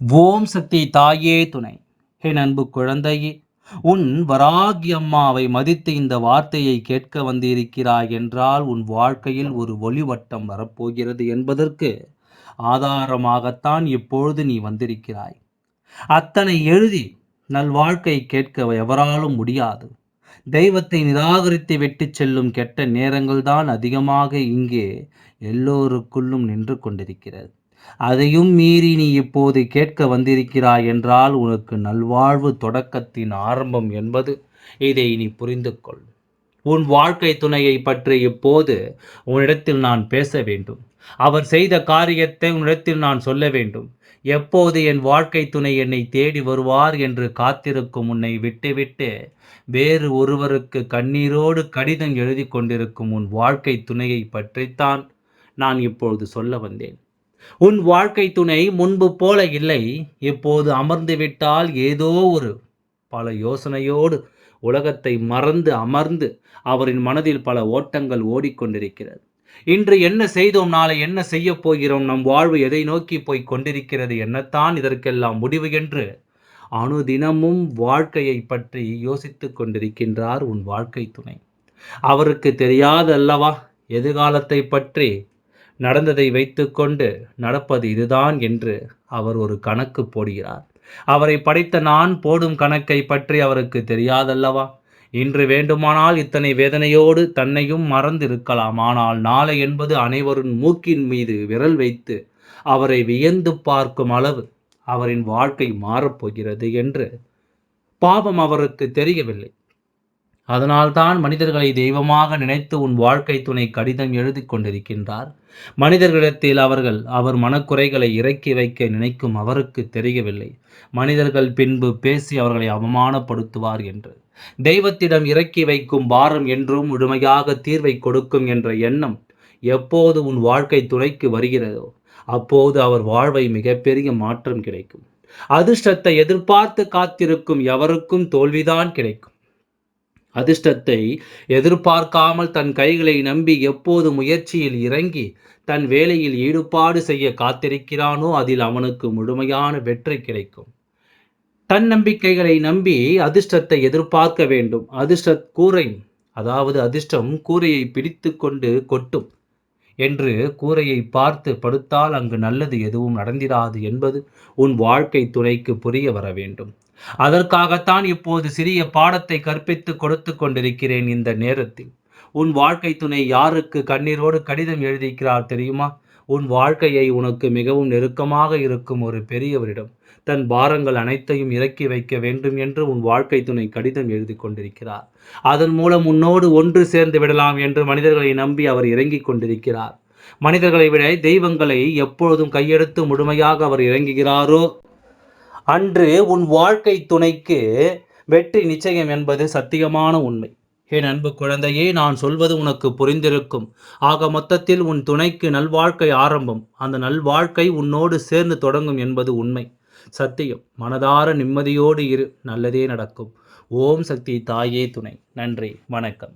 ஓம் சக்தி தாயே துணை. ஹே அன்பு குழந்தையே உன் வராகி அம்மாவை மதித்து இந்த வார்த்தையை கேட்க வந்திருக்கிறாய் என்றால் உன் வாழ்க்கையில் ஒரு ஒளிவட்டம் வரப்போகிறது என்பதற்கு ஆதாரமாகத்தான் இப்பொழுது நீ வந்திருக்கிறாய். அத்தனை எழுதி நல்வாழ்க்கை கேட்க எவராலும் முடியாது. தெய்வத்தை நிராகரித்து விட்டு செல்லும் கெட்ட நேரங்கள்தான் அதிகமாக இங்கே எல்லோருக்குள்ளும் நின்று கொண்டிருக்கிறது. அதையும் மீறி நீ இப்போது கேட்க வந்திருக்கிறாய் என்றால் உனக்கு நல்வாழ்வு தொடக்கத்தின் ஆரம்பம் என்பது. இதை நீ புரிந்து கொள் உன் வாழ்க்கை துணையை பற்றி இப்போது உன்னிடத்தில் நான் பேச வேண்டும். அவர் செய்த காரியத்தை உன்னிடத்தில் நான் சொல்ல வேண்டும். எப்போது என் வாழ்க்கை துணை என்னை தேடி வருவார் என்று காத்திருக்கும் உன்னை விட்டுவிட்டு வேறு ஒருவருக்கு கண்ணீரோடு கடிதம் எழுதி கொண்டிருக்கும் உன் வாழ்க்கை துணையை பற்றித்தான் நான் இப்பொழுது சொல்ல வந்தேன். உன் வாழ்க்கை துணை முன்பு போல இல்லை. இப்போது அமர்ந்து விட்டால் ஏதோ ஒரு பல யோசனையோடு உலகத்தை மறந்து அமர்ந்து அவரின் மனதில் பல ஓட்டங்கள் ஓடிக்கொண்டிருக்கிறது. இன்று என்ன செய்தோம்? நாளை என்ன செய்ய போகிறோம்? நம் வாழ்வு எதை நோக்கி போய் கொண்டிருக்கிறது என்னத்தான் இதற்கெல்லாம் முடிவு என்று அணுதினமும் வாழ்க்கையை பற்றி யோசித்துக் கொண்டிருக்கின்றார் உன் வாழ்க்கை துணை. அவருக்கு தெரியாதல்லவா? எதிர்காலத்தை பற்றி நடந்ததை வைத்துக்கொண்டு நடப்பது இதுதான் என்று அவர் ஒரு கணக்கு போடுகிறார். அவரை படைத்த நான் போடும் கணக்கை பற்றி அவருக்கு தெரியாதல்லவா? இன்று வேண்டுமானால் இத்தனை வேதனையோடு தன்னையும் மறந்திருக்கலாம். ஆனால் நாளை என்பது அனைவரும் மூக்கின் மீது விரல் வைத்து அவரை வியந்து பார்க்கும் அளவு அவரின் வாழ்க்கை மாறப்போகிறது என்று பாவம் அவருக்கு தெரியவில்லை. அதனால்தான் மனிதர்களை தெய்வமாக நினைத்து உன் வாழ்க்கை துணை கடிதம் எழுதி கொண்டிருக்கின்றார். மனிதர்களிடத்தில் அவர்கள் அவர் மனக்குறைகளை இறக்கி வைக்க நினைக்கும் அவருக்கு தெரியவில்லை. மனிதர்கள் பின்பு பேசி அவர்களை அவமானப்படுத்துவார் என்று. தெய்வத்திடம் இறக்கி வைக்கும் பாரம் என்றும் முழுமையாக தீர்வை கொடுக்கும் என்ற எண்ணம் எப்போது உன் வாழ்க்கை துணைக்கு வருகிறதோ அப்போது அவர் வாழ்வை மிகப்பெரிய மாற்றம் கிடைக்கும். அதிர்ஷ்டத்தை எதிர்பார்த்து காத்திருக்கும் எவருக்கும் தோல்விதான் கிடைக்கும். அதிர்ஷ்டத்தை எதிர்பார்க்காமல் தன் கைகளை நம்பி எப்போது முயற்சியில் இறங்கி தன் வேலையில் ஈடுபாடு செய்ய காத்திருக்கிறானோ அதில் அவனுக்கு முழுமையான வெற்றி கிடைக்கும். தன் நம்பிக்கைகளை நம்பி அதிர்ஷ்டத்தை எதிர்பார்க்க வேண்டும். அதிர்ஷ்ட கூரை அதாவது அதிர்ஷ்டம் கூரையை பிடித்து கொண்டு கொட்டும் என்று கூரையை பார்த்து படுத்தால் அங்கு நல்லது எதுவும் நடந்திராது என்பது உன் வாழ்க்கை துணைக்கு புரிய வர வேண்டும். அதற்காகத்தான் இப்போது சிறிய பாடத்தை கற்பித்து கொடுத்து கொண்டிருக்கிறேன் இந்த நேரத்தில். உன் வாழ்க்கை துணை யாருக்கு கண்ணீரோடு கடிதம் எழுதிக்கிறார் தெரியுமா? உன் வாழ்க்கையை உனக்கு மிகவும் நெருக்கமாக இருக்கும் ஒரு பெரியவரிடம் தன் பாரங்கள் அனைத்தையும் இறக்கி வைக்க வேண்டும் என்று உன் வாழ்க்கை துணை கடிதம் எழுதி கொண்டிருக்கிறார். அதன் மூலம் உன்னோடு ஒன்று சேர்ந்து விடலாம் என்று மனிதர்களை நம்பி அவர் இறங்கிக் கொண்டிருக்கிறார். மனிதர்களை விட தெய்வங்களை எப்பொழுதும் கையெடுத்து முழுமையாக அவர் இறங்குகிறாரோ அன்று உன் வாழ்க்கை துணைக்கு வெற்றி நிச்சயம் என்பது சத்தியமான உண்மை. என் அன்பு குழந்தையே நான் சொல்வது உனக்கு புரிந்திருக்கும். ஆக மொத்தத்தில் உன் துணைக்கு நல்வாழ்க்கை ஆரம்பம். அந்த நல்வாழ்க்கை உன்னோடு சேர்ந்து தொடங்கும் என்பது உண்மை. சத்தியம் மனதார நிம்மதியோடு இரு நல்லதே நடக்கும். ஓம் சக்தி தாயே துணை. நன்றி வணக்கம்.